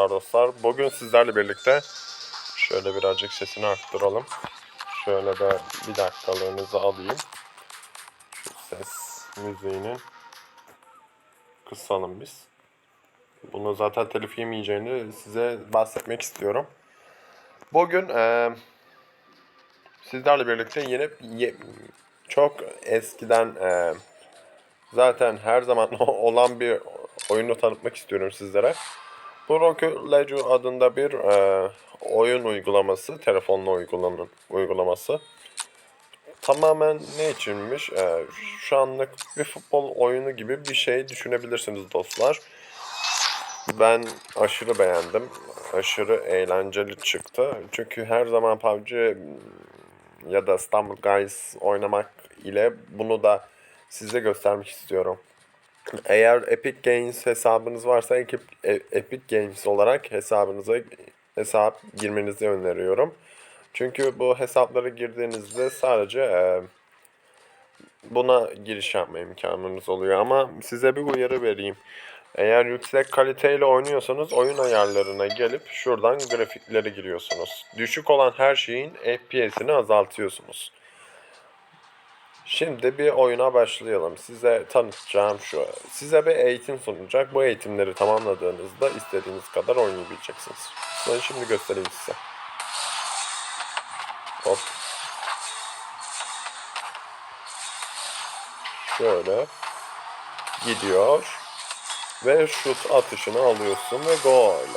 Merhabalar dostlar. Bugün sizlerle birlikte şöyle birazcık sesini arttıralım. Şöyle de bir dakikalığınızı alayım. Şu ses müziğini kısalım biz. Bunu zaten telif yemeyeceğini size bahsetmek istiyorum. Bugün eee, sizlerle birlikte yeni ye- çok eskiden eee, zaten her zaman olan bir oyunu tanıtmak istiyorum sizlere. Bu Roku Leisure adında bir e, oyun uygulaması, telefonla uygulanan uygulaması. Tamamen ne içinmiş? E, şu anlık bir futbol oyunu gibi bir şey düşünebilirsiniz dostlar. Ben aşırı beğendim. Aşırı eğlenceli çıktı. Çünkü her zaman PUBG ya da İstanbul Guys oynamak ile bunu da size göstermek istiyorum. Eğer Epic Games hesabınız varsa ekip, e- Epic Games olarak hesabınıza hesap girmenizi öneriyorum. Çünkü bu hesaplara girdiğinizde sadece e, buna giriş yapma imkanınız oluyor. Ama size bir uyarı vereyim. Eğer yüksek kaliteyle oynuyorsanız oyun ayarlarına gelip şuradan grafiklere giriyorsunuz. Düşük olan her şeyin FPS'ini azaltıyorsunuz. Şimdi bir oyuna başlayalım. Size tanıtacağım şu. Size bir eğitim sunacak. Bu eğitimleri tamamladığınızda istediğiniz kadar oynayabileceksiniz. Ben şimdi göstereyim size. Hop. Şöyle gidiyor ve şut atışını alıyorsun ve gol.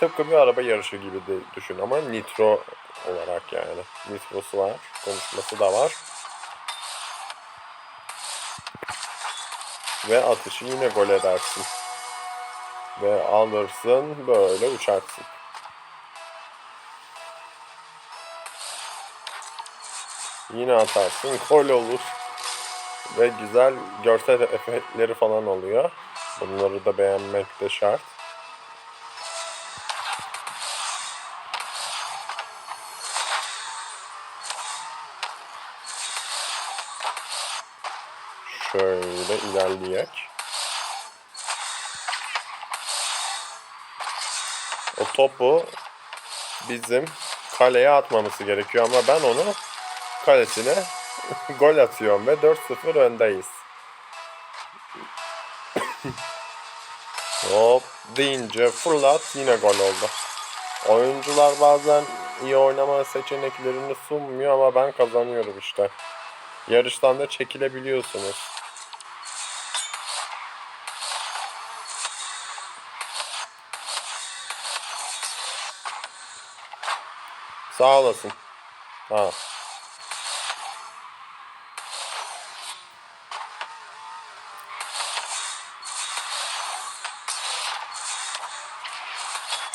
Tıpkı bir araba yarışı gibi de düşün ama nitro olarak yani. Nitrosu var, konuşması da var. Ve atışı yine gol edersin. Ve alırsın böyle uçarsın. Yine atarsın gol olur. Ve güzel görsel efektleri falan oluyor. Bunları da beğenmek de şart. Şöyle ilerleyek. O topu bizim kaleye atmaması gerekiyor ama ben onu kalesine gol atıyorum ve 4-0 öndeyiz. Hop deyince fırlat yine gol oldu. Oyuncular bazen iyi oynama seçeneklerini sunmuyor ama ben kazanıyorum işte. Yarıştan da çekilebiliyorsunuz. Sağ olasın. Ha.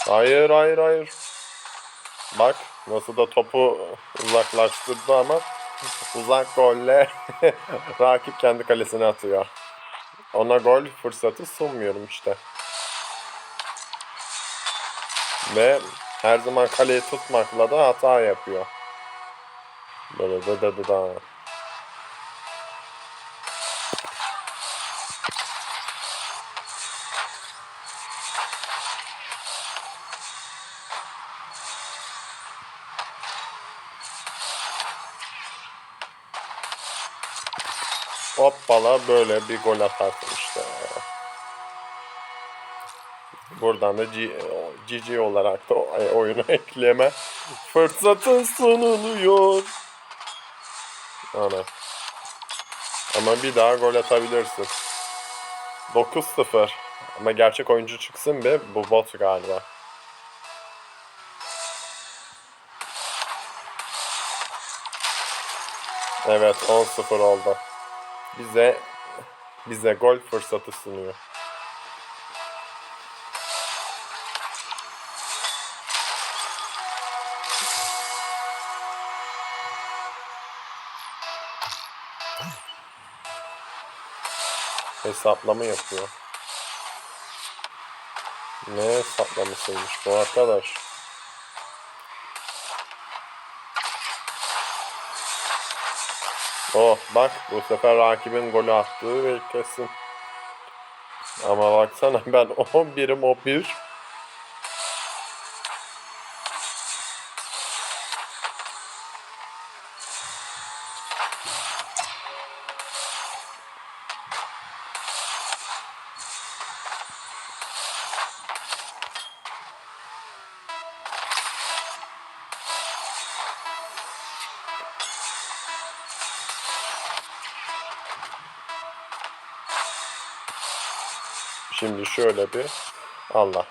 Hayır hayır hayır. Bak nasıl da topu uzaklaştırdı ama uzak golle rakip kendi kalesine atıyor. Ona gol fırsatı sunmuyorum işte. Ve her zaman kaleyi tutmakla da hata yapıyor. Böyle da da da da. Hoppala böyle bir gol atarsın işte. Buradan da G- GG olarak da e, oyuna ekleme fırsatın sunuluyor. Ana. Ama bir daha gol atabilirsin. 9-0. Ama gerçek oyuncu çıksın be. Bu bot galiba. Evet 10-0 oldu. Bize bize gol fırsatı sunuyor. Hesaplama yapıyor. Ne hesaplamasıymış bu arkadaş? Oh bak bu sefer rakibin golü attığı ve kesin. Ama baksana ben 11'im o bir. Şimdi şöyle bir Allah.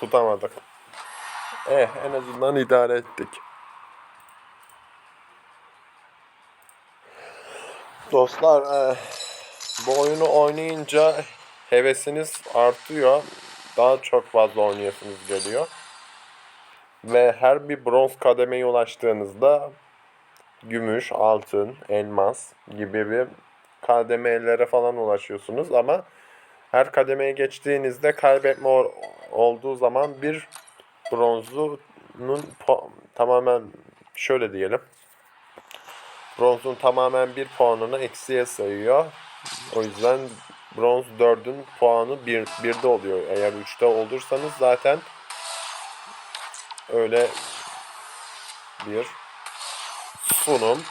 Tutamadık. Eh en azından idare ettik. Dostlar eh, bu oyunu oynayınca hevesiniz artıyor. Daha çok fazla oynayasınız geliyor. Ve her bir bronz kademeye ulaştığınızda gümüş, altın, elmas gibi bir kademelere falan ulaşıyorsunuz ama her kademeye geçtiğinizde kaybetme olduğu zaman bir bronzunun tamamen şöyle diyelim. Bronzun tamamen bir puanını eksiye sayıyor. O yüzden bronz 4'ün puanı 1, 1'de oluyor. Eğer 3'te olursanız zaten öyle bir sunum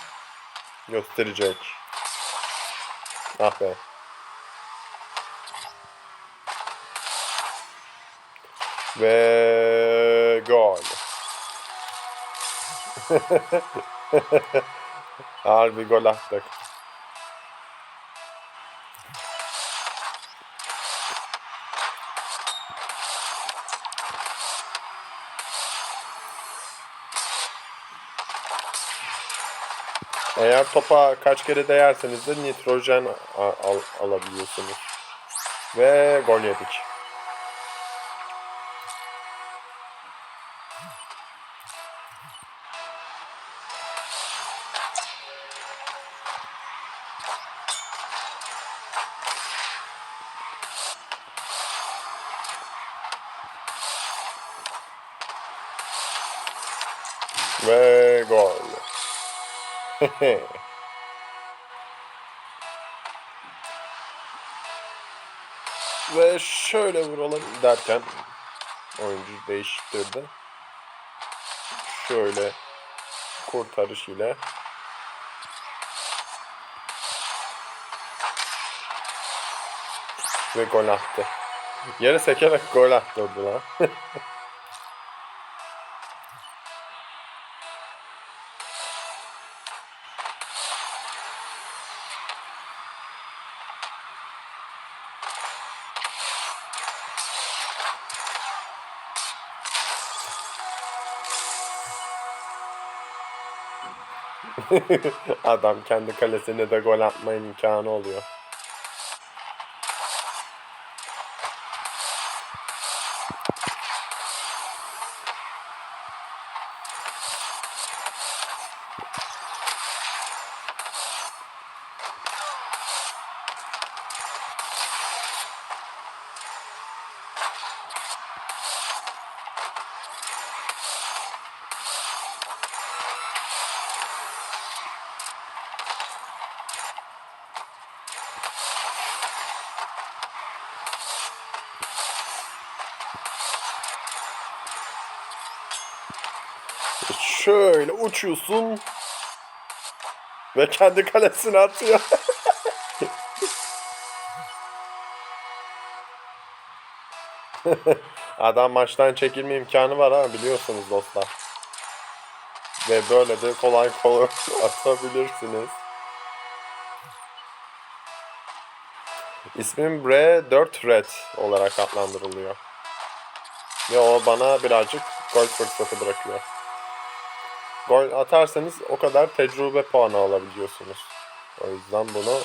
gösterecek. Ah be. Ve gol. Harbi Eğer topa kaç kere değerseniz de nitrojen al- alabiliyorsunuz. Ve gol yedik. Ve şöyle vuralım derken oyuncu değiştirdi. Şöyle kurtarış ile ve gol attı. Yere sekerek gol attırdı lan. Adam kendi kalesine de gol atma imkanı oluyor. Şöyle uçuyorsun ve kendi kalesine atıyor. Adam maçtan çekilme imkanı var ha biliyorsunuz dostlar. Ve böyle de kolay kolay atabilirsiniz. İsmim R4 Red olarak adlandırılıyor. Ve o bana birazcık gol fırsatı bırakıyor. Gol atarsanız o kadar tecrübe puanı alabiliyorsunuz. O yüzden bunu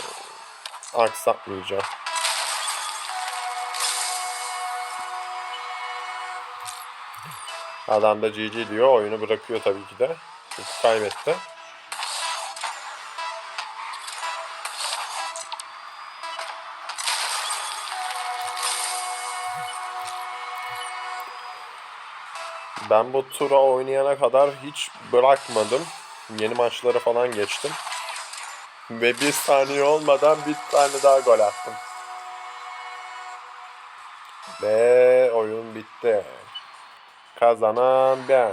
aksatmayacağım. Adam da GG diyor. Oyunu bırakıyor tabii ki de. Çünkü kaybetti. Ben bu tura oynayana kadar hiç bırakmadım. Yeni maçları falan geçtim. Ve bir saniye olmadan bir tane daha gol attım. Ve oyun bitti. Kazanan ben.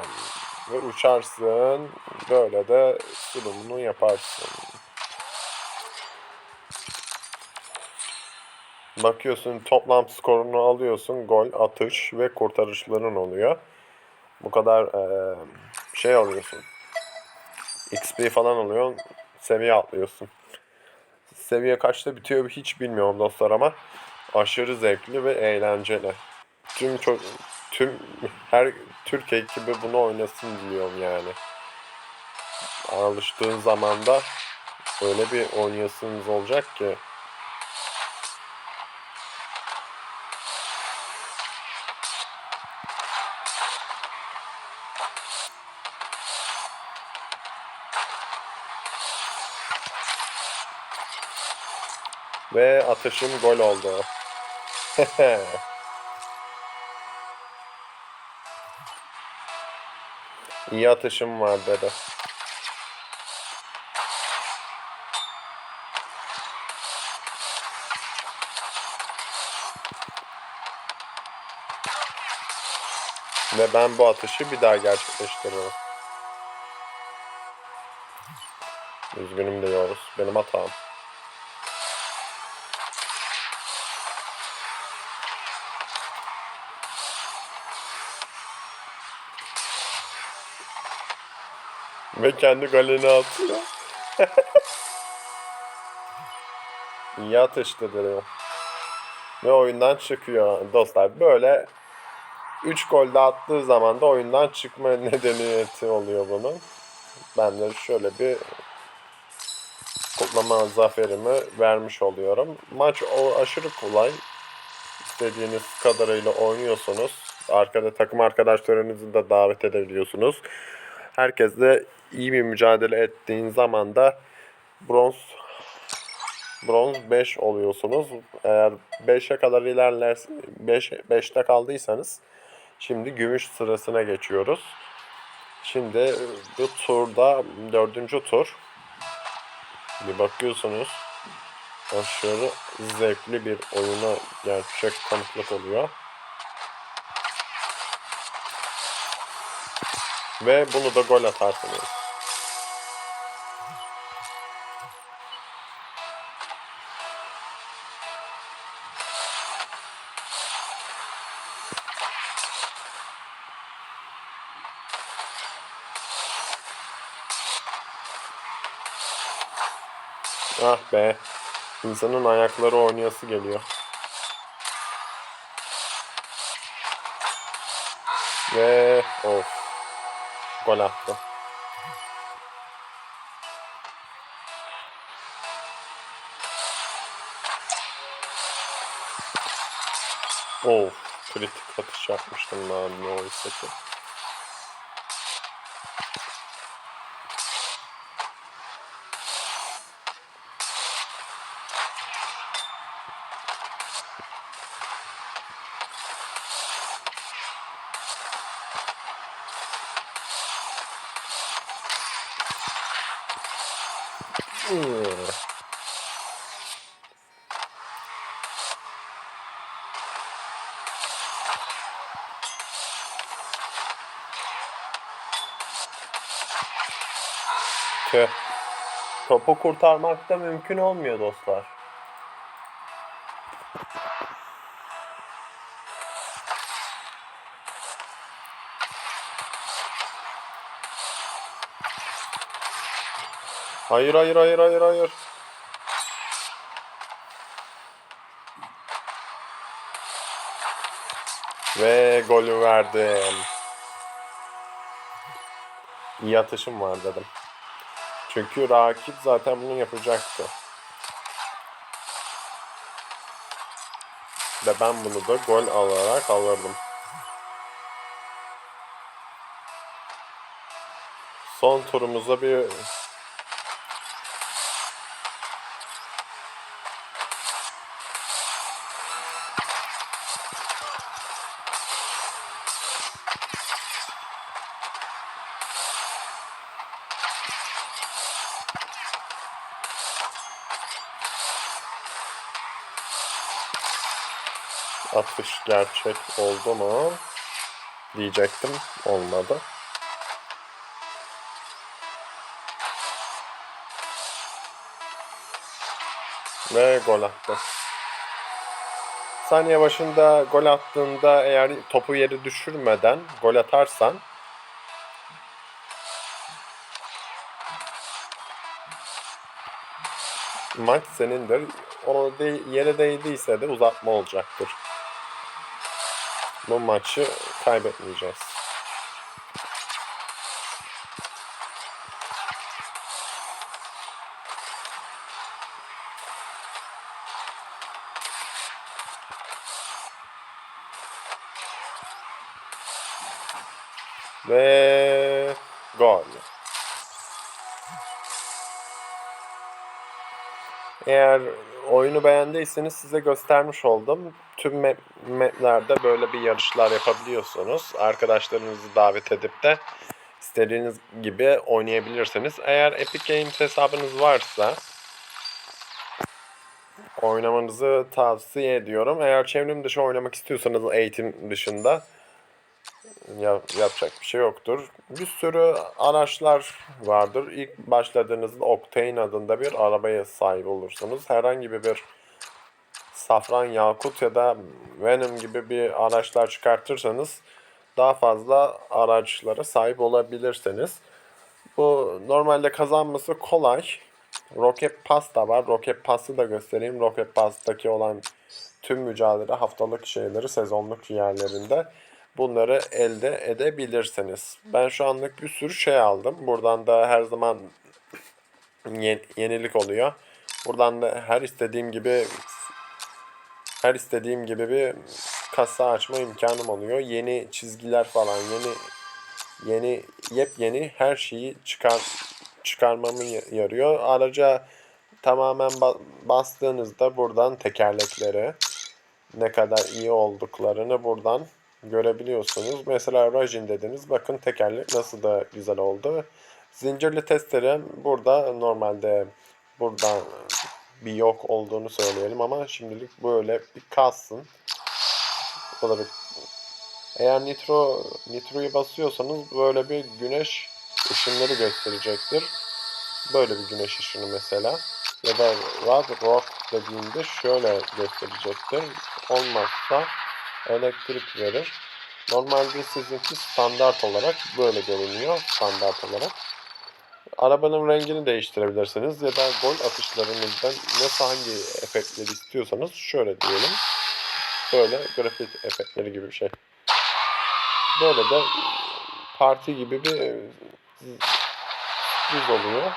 Ve uçarsın. Böyle de sunumunu yaparsın. Bakıyorsun toplam skorunu alıyorsun. Gol, atış ve kurtarışların oluyor. Bu kadar eee, şey alıyorsun. XP falan alıyor. Seviye atlıyorsun. seviye kaçta bitiyor hiç bilmiyorum dostlar ama aşırı zevkli ve eğlenceli. Tüm çok tüm her Türk ekibi bunu oynasın diliyorum yani. Alıştığın zaman da öyle bir oynayasınız olacak ki. Ve atışım gol oldu. İyi atışım var dedi. Ve ben bu atışı bir daha gerçekleştiririm. Üzgünüm diyoruz. Benim hatam. Ve kendi golünü atıyor. İyi diyor. Ve oyundan çıkıyor dostlar. Böyle 3 gol de attığı zaman da oyundan çıkma nedeniyeti oluyor bunun. Ben de şöyle bir kutlama zaferimi vermiş oluyorum. Maç o aşırı kolay. İstediğiniz kadarıyla oynuyorsunuz. Arkada takım arkadaşlarınızı da davet edebiliyorsunuz. Herkesle iyi bir mücadele ettiğin zaman da bronz bronz 5 oluyorsunuz. Eğer 5'e kadar ilerlersin 5 5'te kaldıysanız şimdi gümüş sırasına geçiyoruz. Şimdi bu turda dördüncü tur. Bir bakıyorsunuz aşırı zevkli bir oyuna gerçek tanıklık oluyor. Ve bunu da gol atarsınız. Ah be. İnsanın ayakları oynayası geliyor. Ve of. Gol attı. Of. Kritik atış yapmıştım ben oysa ki. Tüh. Topu kurtarmak da mümkün olmuyor dostlar. Hayır hayır hayır hayır hayır. Ve golü verdim. İyi atışım var dedim. Çünkü rakip zaten bunu yapacaktı. Ve ben bunu da gol alarak alırdım. Son turumuzda bir atış gerçek oldu mu diyecektim. Olmadı. Ve gol attı. Saniye başında gol attığında eğer topu yere düşürmeden gol atarsan maç senindir. Onu de, yere değdiyse de uzatma olacaktır. Bu maçı kaybetmeyeceğiz. Ve gol. Eğer oyunu beğendiyseniz size göstermiş oldum. Tüm map, maplerde böyle bir yarışlar yapabiliyorsunuz. Arkadaşlarınızı davet edip de istediğiniz gibi oynayabilirsiniz. Eğer Epic Games hesabınız varsa oynamanızı tavsiye ediyorum. Eğer çevrim dışı oynamak istiyorsanız eğitim dışında ya, yapacak bir şey yoktur. Bir sürü araçlar vardır. İlk başladığınızda Octane adında bir arabaya sahip olursunuz. Herhangi bir Safran Yakut ya da Venom gibi bir araçlar çıkartırsanız daha fazla araçlara sahip olabilirsiniz. Bu normalde kazanması kolay. Rocket Pass da var. Rocket Pass'ı da göstereyim. Rocket Pass'taki olan tüm mücadele haftalık şeyleri sezonluk yerlerinde bunları elde edebilirsiniz. Ben şu anlık bir sürü şey aldım. Buradan da her zaman ye- yenilik oluyor. Buradan da her istediğim gibi her istediğim gibi bir kasa açma imkanım oluyor. Yeni çizgiler falan, yeni yeni yepyeni her şeyi çıkar çıkarmamı yarıyor. Araca tamamen ba- bastığınızda buradan tekerlekleri ne kadar iyi olduklarını buradan görebiliyorsunuz. Mesela Rajin dediniz. Bakın tekerlek nasıl da güzel oldu. Zincirli testere burada normalde buradan bir yok olduğunu söyleyelim ama şimdilik böyle bir kalsın. Bu da bir eğer nitro nitroyu basıyorsanız böyle bir güneş ışınları gösterecektir. Böyle bir güneş ışını mesela. Ya da Rad Rock dediğinde şöyle gösterecektir. Olmazsa elektrik verir. Normalde sizinki standart olarak böyle görünüyor. Standart olarak. Arabanın rengini değiştirebilirsiniz ya da gol atışlarınızdan nasıl hangi efektleri istiyorsanız şöyle diyelim. Böyle grafik efektleri gibi bir şey. Böyle de parti gibi bir düz oluyor.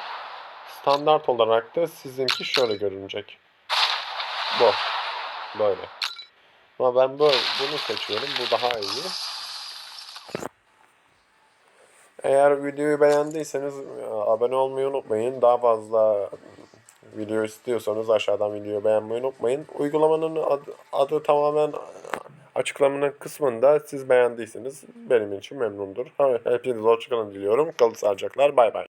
Standart olarak da sizinki şöyle görünecek. Bu. Böyle. Ama ben böyle bunu seçiyorum. Bu daha iyi. Eğer videoyu beğendiyseniz e, abone olmayı unutmayın. Daha fazla video istiyorsanız aşağıdan videoyu beğenmeyi unutmayın. Uygulamanın adı, adı tamamen açıklamanın kısmında siz beğendiyseniz benim için memnundur. Hepinize hoşçakalın diliyorum. Kalın sağlıcaklar. Bay bay.